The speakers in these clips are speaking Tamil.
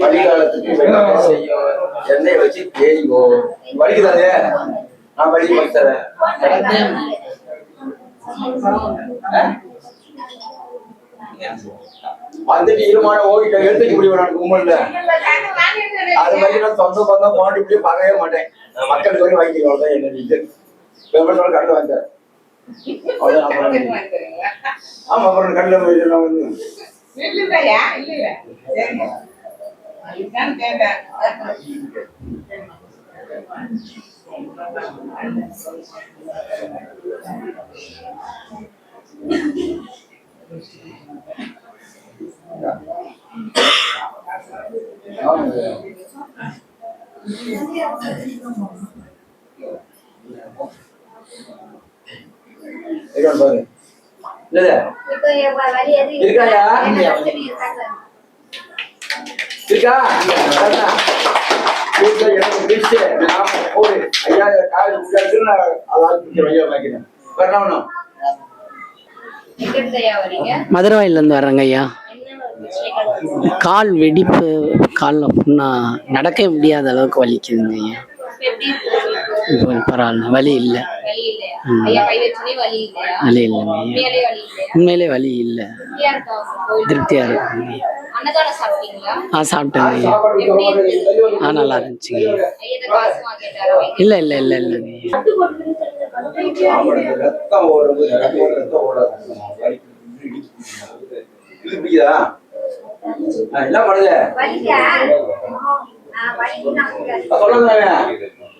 வடிகாலத்துக்கு வெள்ளமே செய்யும். எண்ணெய் வச்சு தேய்வோ வலிக்குதானே நான் வலி பண்ணி தரேன் வந்துட்டு இருமான ஓடிட்ட எடுத்துக்க முடியும் நான் கும்பல்ல அது மாதிரி நான் சொந்த பந்தம் போட்டு இப்படி பார்க்கவே மாட்டேன். மக்களுக்கு வரை வாங்கிக்கிறோம் தான் என்ன நீங்க வெப்பத்தோட கண்டு வந்தேன். ஆமா அப்புறம் கண்ணில் போய் நான் வந்து 啊！你看，这这，哎，老了。இருக்கா. வீட்டுல எனக்கு பிடிச்சு நாம போடு ஐயா காலேஜ் முடியாது நான் அதாவது பிடிச்ச ஐயா வாங்கினேன் வரணும் எங்க இருந்து ஐயா வரீங்க? மதுரவாயிலேருந்து வர்றேங்க ஐயா? கால் வெடிப்பு காலில் புண்ணா நடக்கவே முடியாத அளவுக்கு வலிக்குதுங்க ஐயா? இப்போ பரவாயில்ல வலி இல்லை வலி ஐயா உண்மையாலே வலி இல்லை. திருப்தியா இருக்குங்க? ஆ சாப்பிட்டேங்க? ஆ நல்லா இருந்துச்சுங்க? இல்லை இல்லை இல்லை இல்லைங்க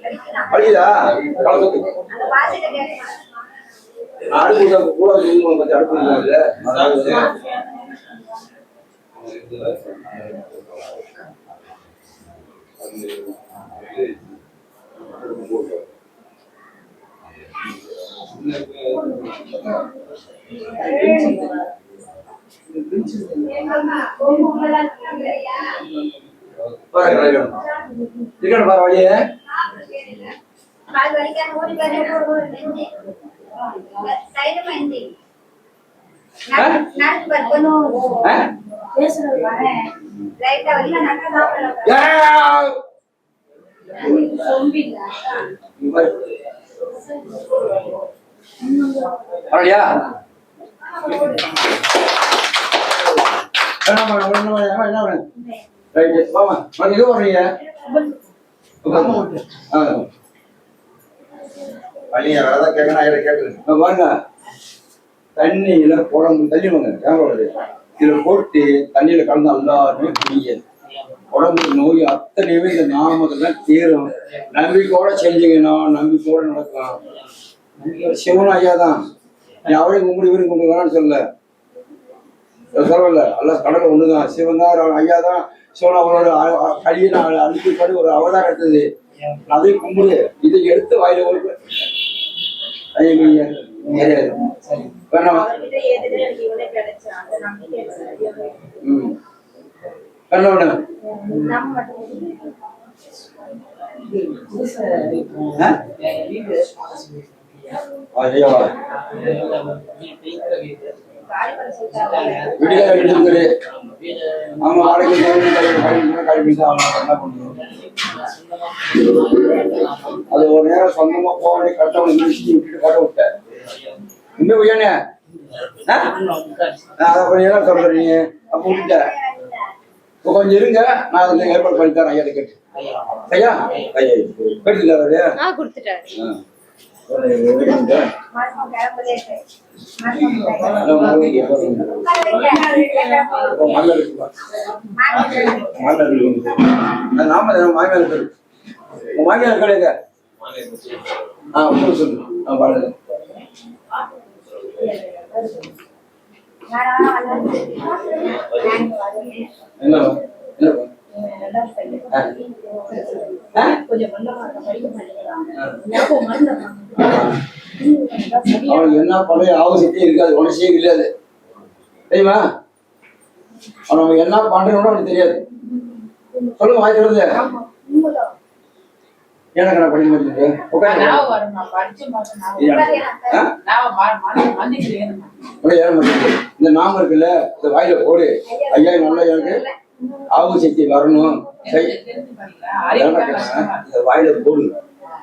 ரத்தம் அடுப்பு கூட சொல்லுங்க கொஞ்சம் அடுப்பு இல்லை பாருங்க பாரு வழியே. வலிக்காம என்ன பண்ண, என்ன பண்ண, வாம்மா. வாங்க, எங்க போறீங்க? ஆ. தண்ணியில குழம்பு தண்ணி வாங்க ஏன் இதுல போட்டு தண்ணியில கலந்து எல்லாருமே குடிங்க உடம்பு நோய் அத்தனையுமே இந்த நாமத்துல தீரும். நம்பிக்கையோட செஞ்சீங்கன்னா நம்பிக்கையோட நடக்கலாம். சிவன் ஐயா தான். நீ அவரையும் கும்பிடு இவரையும் கொண்டு வரான்னு சொல்லல. சொல்லல. அல்ல கடல் ஒண்ணுதான். சிவன் தான் ஐயா தான். சிவன் அவரோட அ- அ- கையை ஒரு அவதாரம் எடுத்தது. அதையும் கும்பிடு. இதை எடுத்து வாயில ஒரு ஐயா எடுத்துக்கிட்டு வாடகை. என்ன அது ஒரு நேரம் சொந்தமா போக கட்டவனை முடிச்சு விட்டுட்டு கட்ட விட்டேன். இன்னும் உயனே அதை என்ன சொல்றீங்க அப்ப விட்டுட்டேன். இப்போ கொஞ்சம் இருங்க. நான் அதுல ஏற்பாடு பண்ணி தரேன். ஐயா கேட்டு. ஐயா? ஐயா. கேட்டுல மாமியார் கிடையாது ஆ சொல்லு ஆ பாருங்க என்ன? என்ன? அவனுக்கு என்ன பழைய அவசியத்தையும் இருக்காது உனசியே கிடையாது. தெரியுமா? அவன் என்ன பண்றோம்னு அவனுக்கு தெரியாது. சொல்லுங்க வாய் சொல்லுது எனக்கு நான் படிக்க உட்காந்து மாட்டேன் உடனே ஏற மாட்டேங்குது. இந்த நாம இருக்குல்ல இந்த வாயில போடு. ஐயா நல்லா எனக்கு ஆவு சக்தி வரணும் வாயில போடு.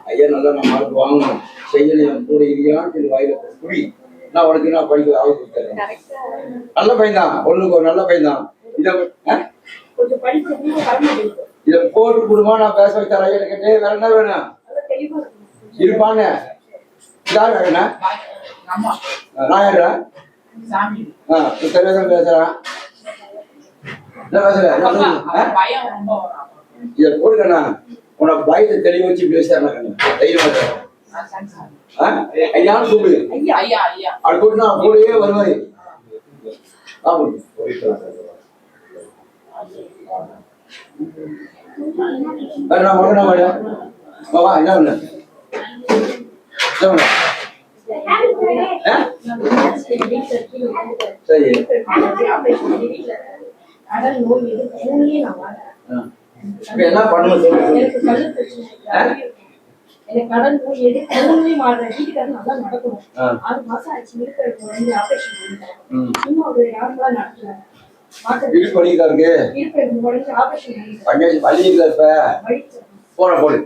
ஐயா நல்லா நம்ம ஆளுக்கு வாங்கணும். செய்யல என் கூட இந்த வாயில போடு. குடி நான் உனக்கு நான் படிக்க ஆவு கொடுத்துறேன். நல்ல பையன் தான். ஒண்ணுக்கு ஒரு நல்ல பையன் தான். இதை இதை போட்டு கொடுமா நான் பேச வைத்தேன் ஐயா கேட்டு வேற என்ன வேணும்? இருப்பாங்க யார் வேணும் நான் சாமி. ஆ பேசுறேன். என்ன பேசுற? என்ன அப்பா, சொல்லுங்க? ஆ? அவன் பயம் ரொம்ப வரும் இதை போடுங்கண்ணா உனக்கு பயத்தை தெளிவு வச்சு பேசுறேன் தைரியமா. நான்? ஐயான்னு கூப்பிடு. ஐயா ஐயா ஐயா. அது கூப்பிட்டு நான் கூடயே வருவாரு. நான் என்ன பண்ண? சரி. அதான் நோய் எதிர்ப்பு நோயே நான் என்ன பண்ணணும். எனக்கு கல்லு பிரச்சனை. எனக்கு கடன் நோய் வீட்டுக்காரர் நல்லா நடக்கணும். ஆறு மாசம் ஆச்சு இருக்கு வந்து ஆபரேஷன் பண்ணிட்டேன். ம். இன்னும் அவர் நார்மலா வயிற்று போன போடு.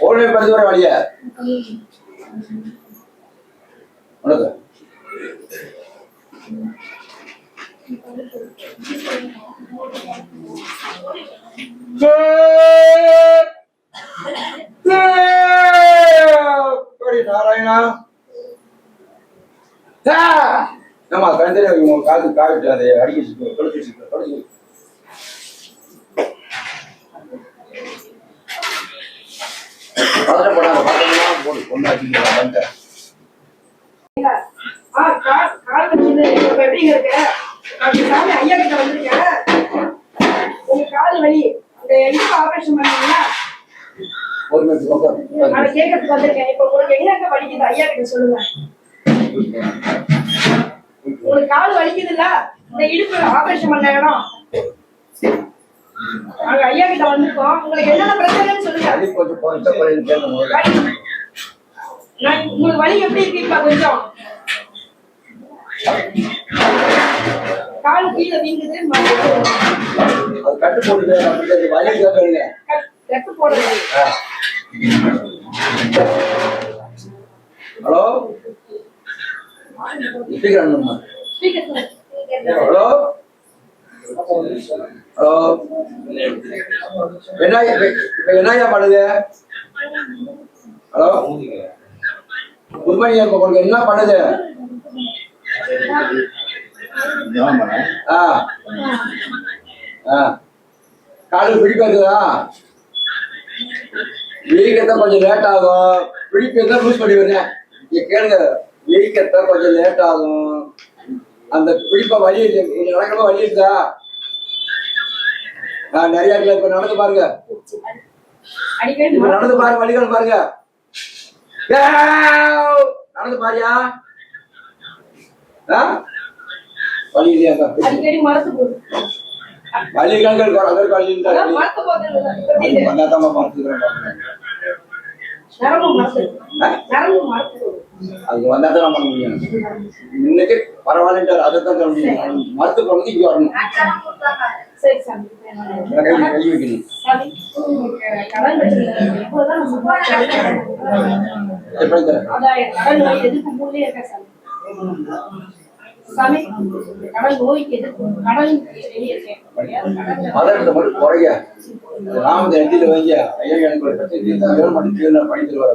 போனே வர வழியா? உனக்கு? நாராயணா ஆ! ஆமா கண்டிப்பா உங்க காது காவிட்டு அதை அடிக்க தொலைச்சு தொலைச்சு பதட்டப்படாத பதட்டமா போடு பொண்ணு சாமி ஐயா கிட்ட வந்திருக்கேன். உங்க கால் வலி. அந்த இடுப்பு ஆபரேஷன் பண்ணீங்களா? ஒரு நிமிஷம் உட்காரு. அதை கேட்கறதுக்கு வந்திருக்கேன். இப்ப உங்களுக்கு எங்க வலிக்குது? ஐயா கிட்ட சொல்லுங்க. உங்களுக்கு கால் வலிக்குதுல்ல? இந்த இடுப்பு ஆபரேஷன் பண்ண இடம். நாங்க ஐயா கிட்ட வந்திருக்கோம். உங்களுக்கு என்னென்ன பிரச்சனைன்னு சொல்லுங்க. நான் உங்களுக்கு வலி எப்படி இருக்கு? இப்ப கொஞ்சம். கால் கீழே வீங்குது. கட்டு வலி கேட்கறீங்க கட்- கட்டு போடுறது ஹலோ? ஹலோ? ஹலோ? என்ன என்னய்யா பண்ணுது? ஹலோ? இப்ப உங்களுக்கு என்ன பண்ணுது? ஆ. ஆ. காலையில் வீக்கத்தான் கொஞ்சம் லேட் ஆகும். பிடிப்பதான் லூஸ் பண்ணி வரேன் இங்க கேளுங்க வீக்கத்தான் கொஞ்சம் லேட் ஆகும். அந்த பிடிப்ப வழி இருக்கு இங்க நடக்கிறப்ப வழி இருக்குதா நான் நிறைய இடத்துல இப்ப நடந்து பாருங்க. நடந்து பாருங்க வழிகள் பாருங்க. நடந்து பாரியா. இல்லையா அடிக்கடி மறந்து போகுது. அது வந்தா தான் பண்ண முடியும். இன்னைக்கு பரவாயில்ல அதை தான் சொல்ல முடியும். மருத்துவ குழந்தை இங்க வரணும். கை வைக்கணும். எப்படி தரேன் மதத்தை மட்டும் குறைய. ராமத்தை எழுதிட்டு வைங்க. ஐயா எனக்கு ஒரு பிரச்சனை தீர்த்தா ஏழு மணி கீழே படித்துட்டு வர